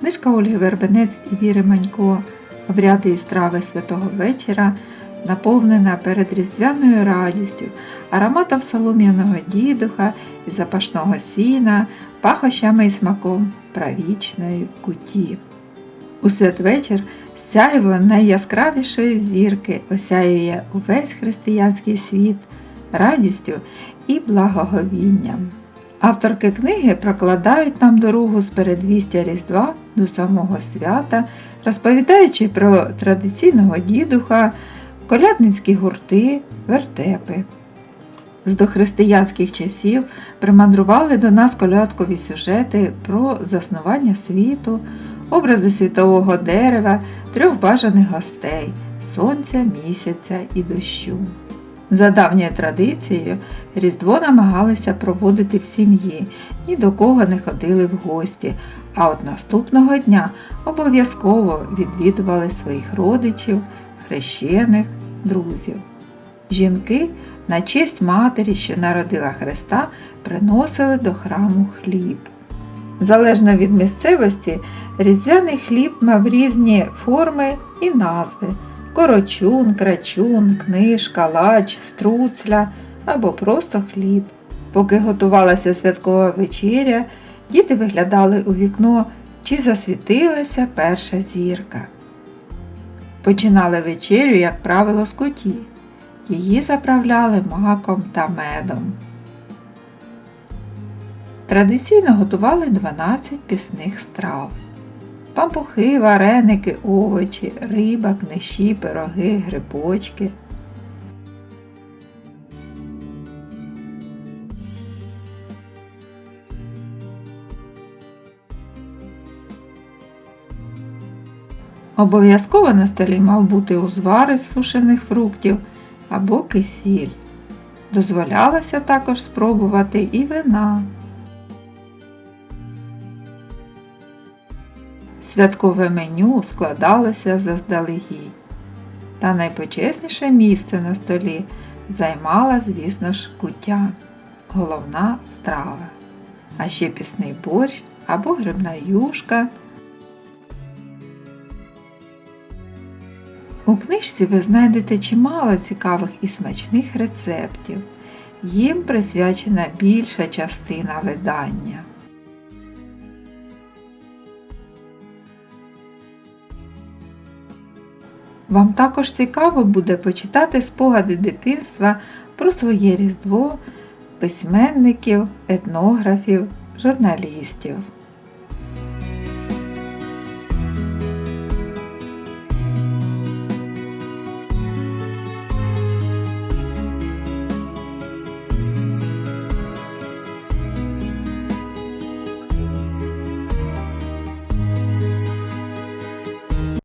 Книжка Ольги Вербенець і Віри Манько Обряди і страви святого вечора наповнена передріздвяною радістю, ароматом солом'яного дідуха і запашного сіна, пахощами і смаком правічної куті. У святвечір сяйво найяскравішої зірки осяює увесь християнський світ радістю і благоговінням. Авторки книги прокладають нам дорогу з передвістя Різдва до самого свята, розповідаючи про традиційного дідуха, колядницькі гурти, вертепи. З дохристиянських часів примандрували до нас колядкові сюжети про заснування світу, образи світового дерева, трьох бажаних гостей сонця, місяця і дощу. За давньою традицією, Різдво намагалися проводити в сім'ї, ні до кого не ходили в гості, а от наступного дня обов'язково відвідували своїх родичів, хрещених, друзів. Жінки на честь матері, що народила Христа, приносили до храму хліб. Залежно від місцевості, різдвяний хліб мав різні форми і назви корочун, крачун, книж, калач, струцля або просто хліб. Поки готувалася святкова вечеря, діти виглядали у вікно, чи засвітилася перша зірка. Починали вечерю, як правило, з куті. Її заправляли маком та медом. Традиційно готували 12 пісних страв. Пампухи, вареники, овочі, риба, книші, пироги, грибочки. Обов'язково на столі мав бути узвар із сушених фруктів або кисіль. Дозволялося також спробувати і вина. Святкове меню складалося заздалегідь. Та найпочесніше місце на столі займала, звісно ж, куття, головна страва, а ще пісний борщ або грибна юшка. У книжці ви знайдете чимало цікавих і смачних рецептів. Їм присвячена більша частина видання. Вам також цікаво буде почитати спогади дитинства про своє Різдво, письменників, етнографів, журналістів.